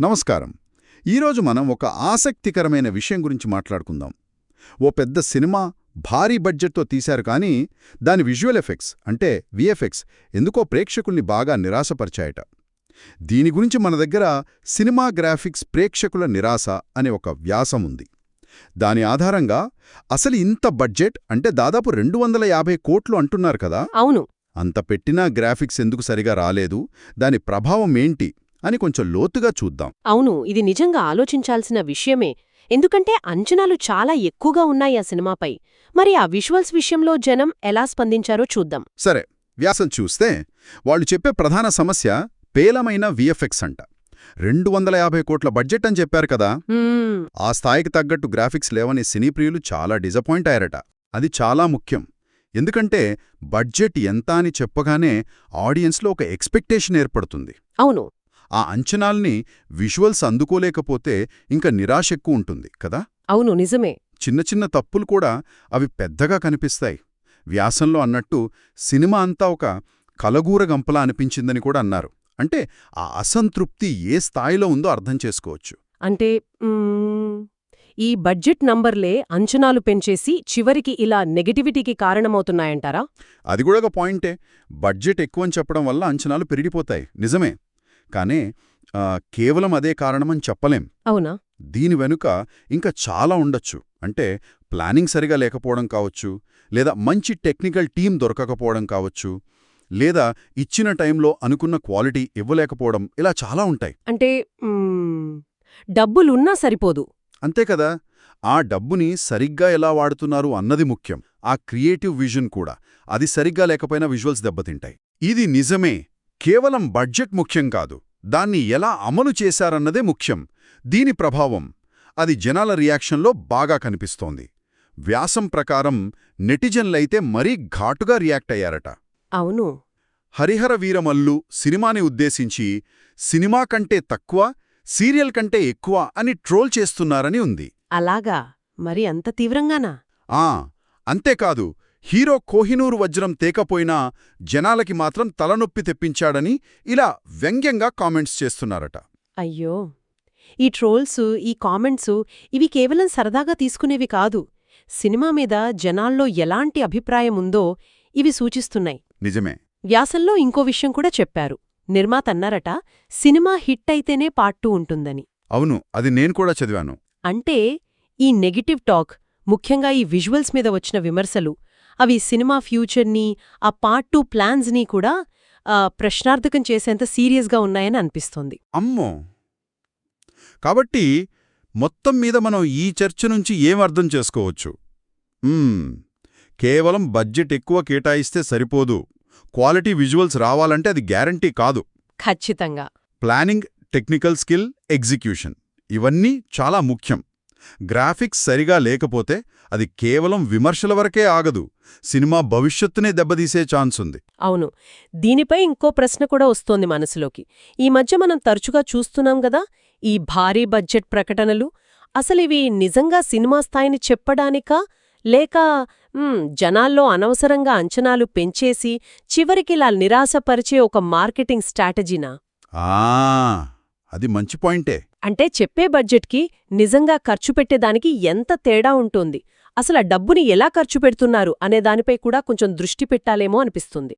నమస్కారం. ఈరోజు మనం ఒక ఆసక్తికరమైన విషయం గురించి మాట్లాడుకుందాం. ఓ పెద్ద సినిమా భారీ బడ్జెట్తో తీశారు కానీ దాని విజువల్ ఎఫెక్ట్స్ అంటే విఎఫ్ఎక్స్ ఎందుకో ప్రేక్షకుల్ని బాగా నిరాశపరిచాయట. దీని గురించి మన దగ్గర సినిమా గ్రాఫిక్స్ ప్రేక్షకుల నిరాశ అనే ఒక వ్యాసం ఉంది. దాని ఆధారంగా అసలు ఇంత బడ్జెట్ అంటే దాదాపు రెండు వందల యాభై కోట్లు అంటున్నారు కదా? అవును. అంత పెట్టినా గ్రాఫిక్స్ ఎందుకు సరిగా రాలేదు? దాని ప్రభావం ఏంటి? అని కొంచెం లోతుగా చూద్దాం. అవును ఇది నిజంగా ఆలోచించాల్సిన విషయమే. ఎందుకంటే అంచనాలు చాలా ఎక్కువగా ఉన్నాయి ఆ సినిమాపై. మరి ఆ విజువల్స్ విషయంలో జనం ఎలా స్పందించారో చూద్దాం. సరే వ్యాసం చూస్తే వాళ్ళు చెప్పే ప్రధాన సమస్య పేలమైన విఎఫ్ఎక్స్ అంట. రెండు వందల యాభై కోట్ల బడ్జెట్ అని చెప్పారు కదా. ఆ స్థాయికి తగ్గట్టు గ్రాఫిక్స్ లేవని సినీ ప్రియులు చాలా డిసప్పాయింట్ అయ్యారట. అది చాలా ముఖ్యం. ఎందుకంటే బడ్జెట్ ఎంత అని చెప్పగానే ఆడియన్స్లో ఒక ఎక్స్పెక్టేషన్ ఏర్పడుతుంది. అవును. ఆ అంచనాల్ని విజువల్స్ అందుకోలేకపోతే ఇంకా నిరాశ ఎక్కువ ఉంటుంది కదా? అవును నిజమే. చిన్న చిన్న తప్పులు కూడా అవి పెద్దగా కనిపిస్తాయి. వ్యాసంలో అన్నట్టు సినిమా అంతా ఒక కలగూర గంపలా అనిపించిందని కూడా అన్నారు. అంటే ఆ అసంతృప్తి ఏ స్థాయిలో ఉందో అర్థం చేసుకోవచ్చు. అంటే ఈ బడ్జెట్ నంబర్లే అంచనాలు పెంచేసి చివరికి ఇలా నెగటివిటీకి కారణమవుతున్నాయంటారా? అది కూడా ఒక పాయింటే. బడ్జెట్ ఎక్కువని చెప్పడం వల్ల అంచనాలు పెరిగిపోతాయి. నిజమే. కానీ కేవలం అదే కారణమని చెప్పలేం. అవునా? దీని వెనుక ఇంకా చాలా ఉండొచ్చు. అంటే ప్లానింగ్ సరిగా లేకపోవడం కావచ్చు లేదా మంచి టెక్నికల్ టీం దొరకకపోవడం కావచ్చు లేదా ఇచ్చిన టైంలో అనుకున్న క్వాలిటీ ఇవ్వలేకపోవడం ఇలా చాలా ఉంటాయి. అంటే డబ్బులున్నా సరిపోదు. అంతే కదా? ఆ డబ్బుని సరిగ్గా ఎలా వాడుతున్నారు అన్నది ముఖ్యం. ఆ క్రియేటివ్ విజన్ కూడా. అది సరిగ్గా లేకపోయినా విజువల్స్ దెబ్బతింటాయి. ఇది నిజమే. కేవలం బడ్జెట్ ముఖ్యం కాదు. దాన్ని ఎలా అమలు చేశారన్నదే ముఖ్యం. దీని ప్రభావం అది జనాల రియాక్షన్లో బాగా కనిపిస్తోంది. వ్యాసం ప్రకారం నెటిజన్లైతే మరీ ఘాటుగా రియాక్ట్ అయ్యారట. అవును. హరిహర వీరమల్లు సినిమాని ఉద్దేశించి సినిమా కంటే తక్కువ సీరియల్ కంటే ఎక్కువ అని ట్రోల్ చేస్తున్నారని ఉంది. అలాగా? మరి అంత తీవ్రంగానా? ఆ అంతేకాదు. హీరో కోహినూరు వజ్రం తేకపోయినా జనాలకి మాత్రం తలనొప్పి తెప్పించాడని ఇలా వ్యంగ్యంగా కామెంట్స్ చేస్తున్నారట. అయ్యో! ఈ ట్రోల్స్ ఈ కామెంట్స్ ఇవి కేవలం సరదాగా తీసుకునేవి కాదు. సినిమా మీద జనాల్లో ఎలాంటి అభిప్రాయం ఉందో ఇవి సూచిస్తున్నాయి. నిజమే. వ్యాసంలో ఇంకో విషయం కూడా చెప్పారు. నిర్మాత అన్నారట సినిమా హిట్ అయితేనే పార్ట్ టూ ఉంటుందని. అవును అది నేను కూడా చదివాను. అంటే ఈ నెగటివ్ టాక్ ముఖ్యంగా ఈ విజువల్స్ మీద వచ్చిన విమర్శలు అవి సినిమా ఫ్యూచర్ని ఆ పార్ట్ టూ ప్లాన్స్ని కూడా ప్రశ్నార్థకం చేసేంత సీరియస్గా ఉన్నాయని అనిపిస్తోంది. అమ్మో! కాబట్టి మొత్తం మీద మనం ఈ చర్చ నుంచి ఏం అర్థం చేసుకోవచ్చు? కేవలం బడ్జెట్ ఎక్కువ కేటాయిస్తే సరిపోదు. క్వాలిటీ విజువల్స్ రావాలంటే అది గ్యారంటీ కాదు. ఖచ్చితంగా. ప్లానింగ్ టెక్నికల్ స్కిల్ ఎగ్జిక్యూషన్ ఇవన్నీ చాలా ముఖ్యం. గ్రాఫిక్స్ సరిగా లేకపోతే అది కేవలం విమర్శల వరకే ఆగదు. సినిమా భవిష్యత్తునే దెబ్బతీసే ఛాన్స్ ఉంది. అవును. దీనిపై ఇంకో ప్రశ్న కూడా వస్తోంది మనసులోకి. ఈ మధ్య మనం తరచుగా చూస్తున్నాం గదా ఈ భారీ బడ్జెట్ ప్రకటనలు. అసలివి నిజంగా సినిమా స్థాయిని చెప్పడానికా? లేక జనాల్లో అనవసరంగా అంచనాలు పెంచేసి చివరికిలా నిరాశపరిచే ఒక మార్కెటింగ్ స్ట్రాటజీనా? ఆ! అది మంచి పాయింటే. అంటే చెప్పే బడ్జెట్కి నిజంగా ఖర్చు పెట్టేదానికి ఎంత తేడా ఉంటుంది? అసలు డబ్బుని ఎలా ఖర్చు పెడుతున్నారు అనే దానిపై కూడా కొంచెం దృష్టి పెట్టాలేమో అనిపిస్తుంది.